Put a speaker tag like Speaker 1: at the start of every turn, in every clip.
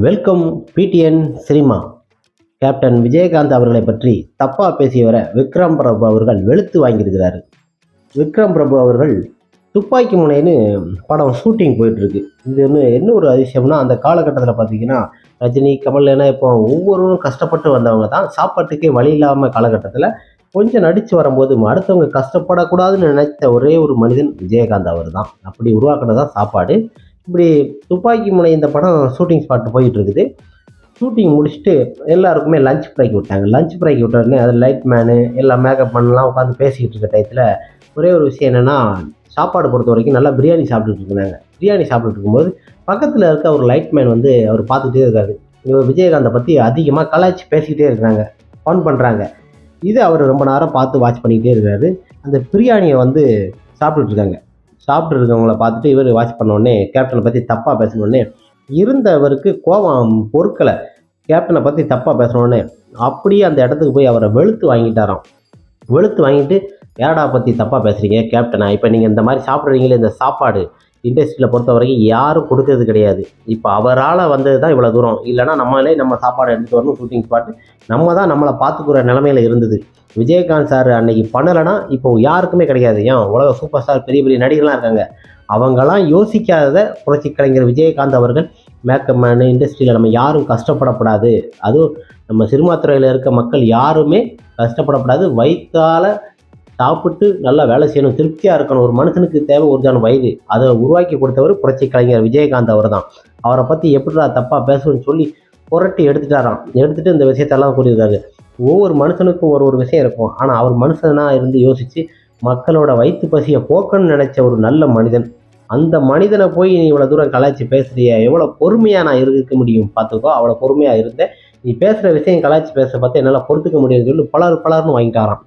Speaker 1: Welcome PTN cinema. Captain Vijayakanth அவர்களை பற்றி தப்பாக பேசியவரை விக்ரம் பிரபு அவர்கள் வெளுத்து வாங்கியிருக்கிறாரு. விக்ரம் பிரபு அவர்கள் துப்பாக்கி முனைன்னு படம் ஷூட்டிங் போயிட்டுருக்கு. இது என்ன என்ன ஒரு அதிசயம்னா அந்த காலகட்டத்தில் பார்த்தீங்கன்னா ரஜினி கமல் என இப்போ ஒவ்வொருவரும் கஷ்டப்பட்டு வந்தவங்க தான். சாப்பாட்டுக்கே வழி இல்லாமல் காலகட்டத்தில் கொஞ்சம் நடித்து வரும்போது அடுத்தவங்க கஷ்டப்படக்கூடாதுன்னு நினைத்த ஒரே ஒரு மனிதன் விஜயகாந்த் அவர் தான் அப்படி உருவாக்குனது தான் சாப்பாடு. இப்படி துப்பாக்கி முனை இந்த படம் ஷூட்டிங் ஸ்பாட் போயிட்டு இருக்குது ஷூட்டிங் முடிச்சுட்டு எல்லாருக்குமே லஞ்ச் பிரேக் விட்டாங்க. லஞ்ச் பிரேக் விட்ட உடனே அது லைட் மேனு எல்லாம் மேக்கப் பண்ணலாம் உட்காந்து பேசிக்கிட்டு இருக்க டயத்தில் ஒரே ஒரு விஷயம் என்னென்னா சாப்பாடு பொறுத்த வரைக்கும் நல்லா பிரியாணி சாப்பிட்டுட்டு இருந்தாங்க. பிரியாணி சாப்பிட்டுட்டு இருக்கும்போது பக்கத்தில் இருக்க ஒரு லைட் மேன் வந்து அவர் பார்த்துட்டே இருக்காரு. இவர் விஜயகாந்தை பற்றி அதிகமாக கலாய்ச்சி பேசிக்கிட்டே இருக்கிறாங்க. ஃபோன் பண்ணுறாங்க இது அவர் ரொம்ப நேரம் பார்த்து வாட்ச் பண்ணிக்கிட்டே இருக்காரு. அந்த பிரியாணியை வந்து சாப்பிட்டுட்டு இருக்காங்க. சாப்பிட்டு இருக்கவங்கள பார்த்துட்டு இவர் வாட்ச் பண்ண உடனே கேப்டனை பற்றி தப்பாக பேசினோடனே இருந்தவருக்கு கோபம் பொறுக்கலை. கேப்டனை பற்றி தப்பாக பேசினோடனே அப்படியே அந்த இடத்துக்கு போய் அவரை வெளுத்து வாங்கிட்டாராம். வெளுத்து வாங்கிட்டு ஏடா பற்றி தப்பாக பேசுகிறீங்க கேப்டனா இப்போ நீங்கள் இந்த மாதிரி சாப்பிட்றீங்களே இந்த சாப்பாடு இண்டஸ்ட்ரியில் பொறுத்த வரைக்கும் யாரும் கொடுக்கறது கிடையாது. இப்போ அவரால் வந்தது தான் இவ்வளோ தூரம். இல்லைன்னா நம்மளே நம்ம சாப்பாடு எடுத்துகிட்டு வரணும் ஷூட்டிங் ஸ்பாட்டு நம்ம தான் நம்மளை பார்த்துக்கிற நிலமையில இருந்தது. விஜயகாந்த் சார் அன்னைக்கு பண்ணலைன்னா இப்போ யாருக்குமே கிடையாது. ஏன்? உலக சூப்பர் ஸ்டார் பெரிய பெரிய நடிகர்லாம் இருக்காங்க. அவங்கெல்லாம் யோசிக்காதத புரட்சி கலைஞர் விஜயகாந்த் அவர்கள் மேக்கப் மேனு இண்டஸ்ட்ரியில் நம்ம யாரும் கஷ்டப்படக்கூடாது. அதுவும் நம்ம சினிமா துறையில் இருக்க மக்கள் யாருமே கஷ்டப்படக்கூடாது. வயிற்றால் சாப்பிட்டு நல்லா வேலை செய்யணும் திருப்தியாக இருக்கணும். ஒரு மனுஷனுக்கு தேவை ஒரு வயது. அதை உருவாக்கி கொடுத்தவர் புரட்சி கலைஞர் விஜயகாந்த் அவர் தான் அவரை பற்றி எப்படிடா தப்பாக பேசணும்னு சொல்லி புரட்டி எடுத்துட்டாராம். எடுத்துட்டு இந்த விஷயத்தெல்லாம் கூறியிருக்காரு. ஒவ்வொரு மனுஷனுக்கும் ஒரு ஒரு விஷயம் இருக்கும். ஆனால் அவர் மனுஷனாக இருந்து யோசித்து மக்களோட வயிற்று பசியை போக்கணும்னு நினச்ச ஒரு நல்ல மனிதன். அந்த மனிதனை போய் நீ இவ்வளோ தூரம் கலாய்ச்சி பேசுறிய எவ்வளோ பொறுமையாக நான் இருக்க முடியும் பார்த்துக்கோ. அவ்வளோ பொறுமையாக இருந்தேன். நீ பேசுகிற விஷயம் கலாய்ச்சி பேச பார்த்து என்னால் பொறுத்துக்க முடியும்னு சொல்லி பலர் பலர்னு வாங்கிட்டாராம்.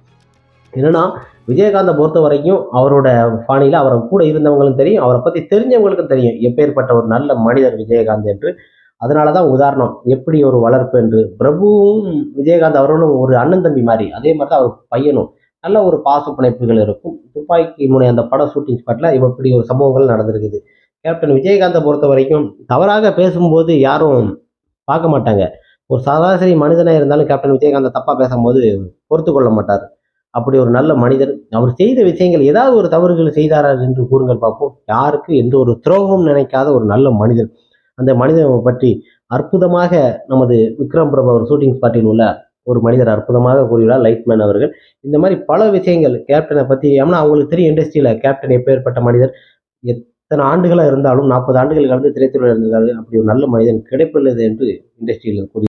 Speaker 1: என்னன்னா விஜயகாந்தை பொறுத்த வரைக்கும் அவரோட பாணியில் அவரை கூட இருந்தவங்களும் தெரியும் அவரை பற்றி தெரிஞ்சவங்களுக்கும் தெரியும். எப்பேற்பட்ட ஒரு நல்ல மனிதர் விஜயகாந்த் என்று. அதனால தான் உதாரணம் எப்படி ஒரு வளர்ப்பு என்று. பிரபுவும் விஜயகாந்த் அவர்களும் ஒரு அண்ணன் தம்பி மாதிரி அதே மாதிரி தான் அவர் பையனும். நல்ல ஒரு பாச பிணைப்புகள் இருக்கும். துப்பாக்கி முனை அந்த படம் ஷூட்டிங் ஸ்பாட்டில் இப்படி ஒரு சம்பவங்கள் நடந்திருக்குது. கேப்டன் விஜயகாந்தை பொறுத்த வரைக்கும் தவறாக பேசும்போது யாரும் பார்க்க மாட்டாங்க. ஒரு சராசரி மனிதனாக இருந்தாலும் கேப்டன் விஜயகாந்தை தப்பாக பேசும்போது பொறுத்து கொள்ள மாட்டார். அப்படி ஒரு நல்ல மனிதர். அவர் செய்த விஷயங்கள் ஏதாவது ஒரு தவறுகள் செய்தாரா என்று கூறுங்கள் பார்ப்போம். யாருக்கு எந்த ஒரு துரோகம் நினைக்காத ஒரு நல்ல மனிதர். அந்த மனிதனை பற்றி அற்புதமாக நமது விக்ரம் பிரபு அவர் ஷூட்டிங் ஸ்பாட்டில் உள்ள ஒரு மனிதர் அற்புதமாக கூறியுள்ளார் லைட்மேன் அவர்கள். இந்த மாதிரி பல விஷயங்கள் கேப்டனை பற்றி ஏன்னா அவங்களுக்கு தெரியும் இண்டஸ்ட்ரியில் கேப்டன் எப்பேற்பட்ட மனிதர். எத்தனை ஆண்டுகளாக இருந்தாலும் நாற்பது ஆண்டுகள் கலந்து திரைத்துறையில் இருந்தாலும் அப்படி ஒரு நல்ல மனிதன் கிடைப்பில்லை என்று இண்டஸ்ட்ரியில் கூறி